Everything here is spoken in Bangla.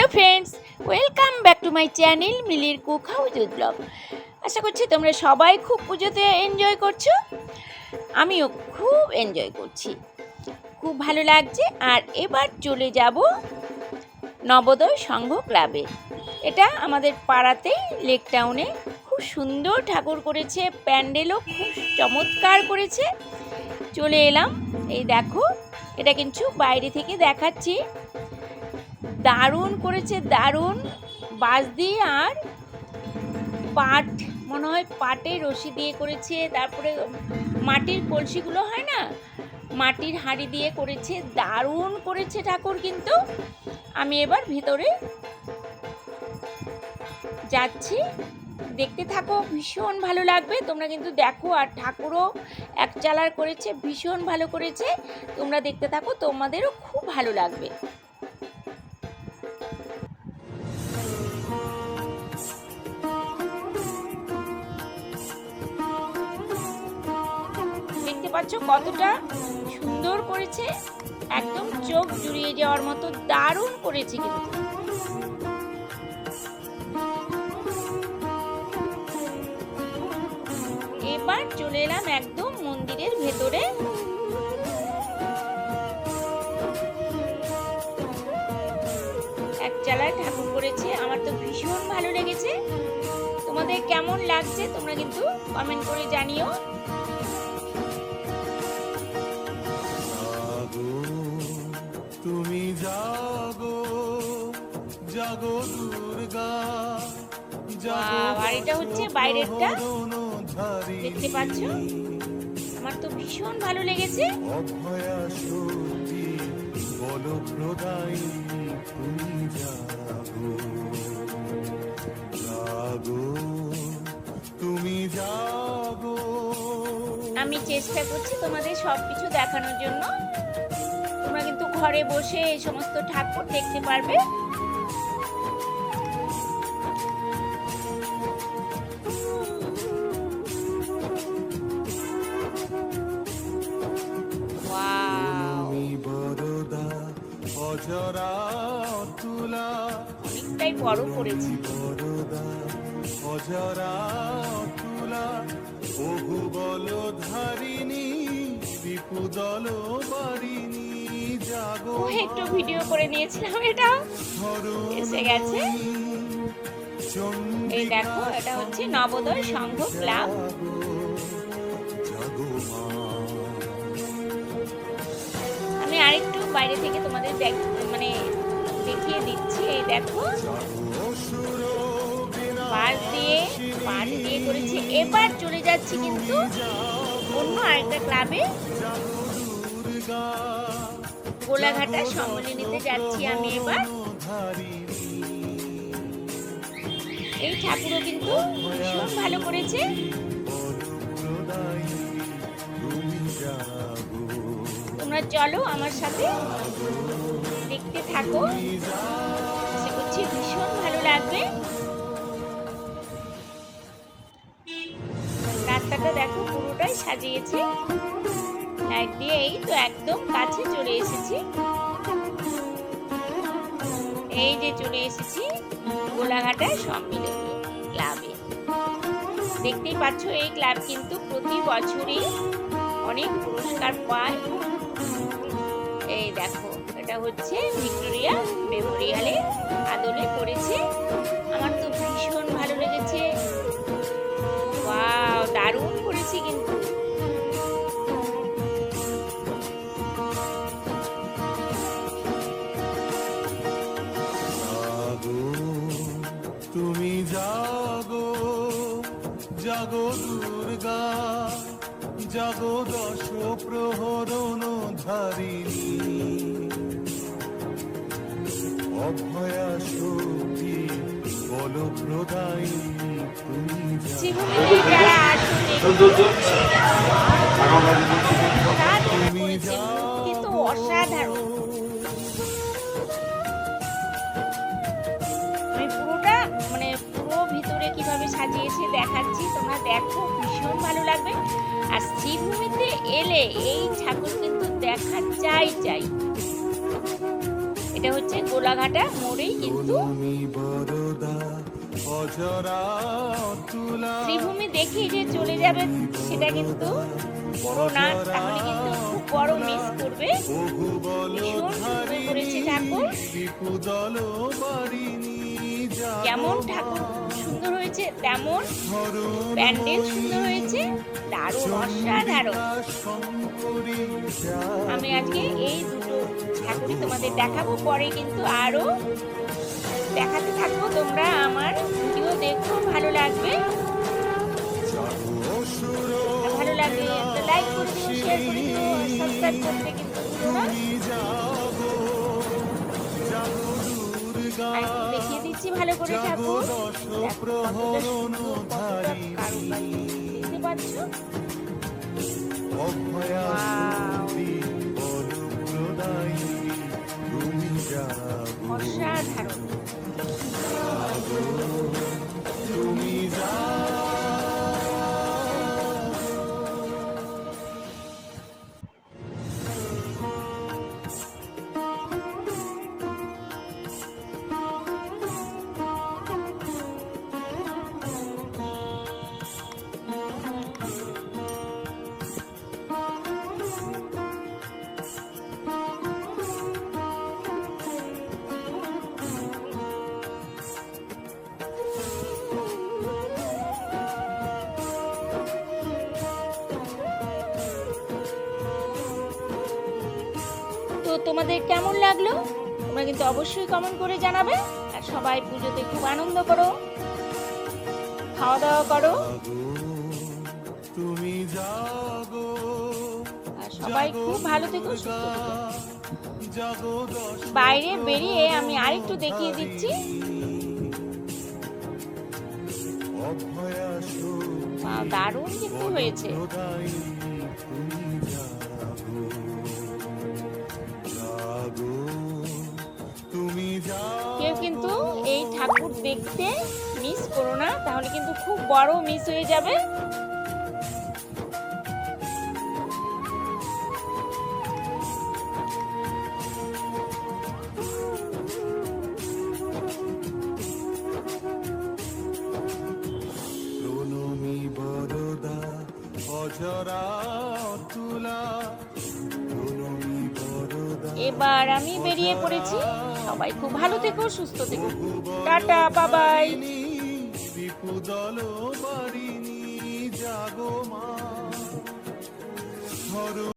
Hello friends, welcome back to my channel মিলির কুক হাউজ ব্লগ। আশা করছি তোমরা সবাই খুব পুজোতে এনজয় করছ, আমিও খুব এনজয় করছি। খুব ভালো লাগছে, আর এবার চলে যাব নবোদয় সংঘ ক্লাবে। এটা আমাদের পাড়াতে লেক টাউনে খুব সুন্দর ঠাকুর করেছে, প্যান্ডেলও খুব চমৎকার করেছে। চলে এলাম, এই দেখো, এটা কিন্তু বাইরে থেকে দেখাচ্ছি। দারুণ করেছে, দারুণ। বাঁশ দিয়ে আর পাট, মনে হয় পাটে রশি দিয়ে করেছে, তারপরে মাটির কলসিগুলো হয় না? মাটির হাঁড়ি দিয়ে করেছে, দারুণ করেছে ঠাকুর কিন্তু। আমি এবার ভিতরে যাচ্ছি। দেখতে থাকো, ভীষণ ভালো লাগবে। তোমরা কিন্তু দেখো, আর ঠাকুরও এক চালার করেছে, ভীষণ ভালো করেছে। তোমরা দেখতে থাকো, তোমাদেরও খুব ভালো লাগবে। পাচ্ছ কতটা সুন্দর করেছে। একদম চোখ জুড়িয়ে যাওয়ার মতো দারুণ করেছে কিন্তু। এবার চলে এলাম একদম মন্দিরের ভেতরে। এক চালায় ঠাকুর করেছে, আমার তো ভীষণ ভালো লেগেছে। তোমাদের কেমন লাগছে তোমরা কিন্তু কমেন্ট করে জানিও। জাগো দুর্গা আর এটা হচ্ছে বাইরেরটা। দেখতে পাচ্ছ? আমার তো ভীষণ ভালো লেগেছে। অভয়া শক্তি বল প্রদায়ী তুমি জাগো। জাগো তুমি জাগো। আমি চেষ্টা করছি তোমাদের সব কিছু দেখানোর জন্য। তোমরা কিন্তু ঘরে বসে এই সমস্ত ঠাকুর দেখতে পারবে। অজরা তুলা। অনেকটাই বড় করেছি। অজরা তুলা বহু বল ধারিণী বিপুদল বারিণী জাগো একটু ভিডিও করে নিয়েছিলাম এটা। এসে গেছে। এই দেখো এটা হচ্ছে নবোদয় সংঘ ক্লাব। বাইরে থেকে তোমাদের দেখ- মানে দেখিয়ে দিচ্ছি। এই দেখো। জাগো দিয়ে পাট দিয়ে করেছে। এবার চলে যাচ্ছি কিন্তু অন্য আরেকটা ক্লাবে। গোলাঘাটা সম্মেলনীতে যাচ্ছি আমি এবার। এই ঠাকুরও কিন্তু ভীষণ ভালো করেছে। তোমরা চলো আমার সাথে দেখতে থাকো। আশা করছি ভীষণ ভালো লাগবে। রাস্তাটা দেখো পুরোটাই সাজিয়েছে। লাইট দিয়ে এই তো একদম কাছে চলে এসেছি। এই যে চলে এসেছি গোলাঘাটা সম্মিলনী ক্লাবে। দেখতেই পাচ্ছ এই ক্লাব কিন্তু প্রতি বছরই অনেক পুরস্কার পায়। দেখো, এটা হচ্ছে ভিক্টোরিয়া মেমোরিয়ালে আদলে করেছে আমার তো ভীষণ ভালো লেগেছে। ওয়াও, দারুণ করেছে কিন্তু। তুমি জাগো জাগো দুর্গা, জাগো দশ প্রহরণ ধারিণী। অভয়া শক্তি বল প্রদায়ী তুমি করেছে কিন্তু অসাধারণ সাজিয়েছে দেখাচ্ছি তোমরা দেখো ভীষণ ভালো লাগবে আর শ্রীভূমিতে এলে এই ঠাকুর কিন্তু দেখা চাই চাই এটা হচ্ছে গোলাঘাটা মোড়েই কিন্তু শ্রীভূমি দেখি যে চলে যাবে সেটা কিন্তু না তাহলে কিন্তু খুব বড় মিস করবে। ভীষণ করেছে ঠাকুর। যেমন ঠাকুর সুন্দর হয়েছে তেমন প্যান্ডেল সুন্দর হয়েছে দারুণ অসাধারণ। আমি আজকে এই দুটো ঠাকুরই তোমাদের দেখাবো পরে কিন্তু আরও দেখাতে থাকব। তোমরা আমার ভিডিও দেখো ভালো লাগবে। ভালো একটা লাইক করে দিও শেয়ার করে দিও সাবস্ক্রাইব করতে কিন্তু দেখিয়ে দিচ্ছি ভালো করে ঠাকুর। দেখতে পাচ্ছ? তো তোমাদের কেমন লাগল? তোমরা কিন্তু অবশ্যই কমেন্ট করে জানাবে আর সবাই পুজোতে খুব আনন্দ করো। খাওয়া দাওয়া করো। তুমি আর সবাই খুব ভালো থেকো সুস্থ থেকো। বাইরে বেরিয়ে আমি আরেকটু দেখিয়ে দিচ্ছি। দারুণ কিন্তু হয়েছে। দেখতে মিস করো না তাহলে কিন্তু খুব বড় মিস হয়ে যাবে। অজরা তুলা এবার আমি বেরিয়ে পড়েছি। সবাই খুব ভালো থেকো, সুস্থ থেকো। টাটা, বাবাই। বিপুদল মারিনি জাগো মা।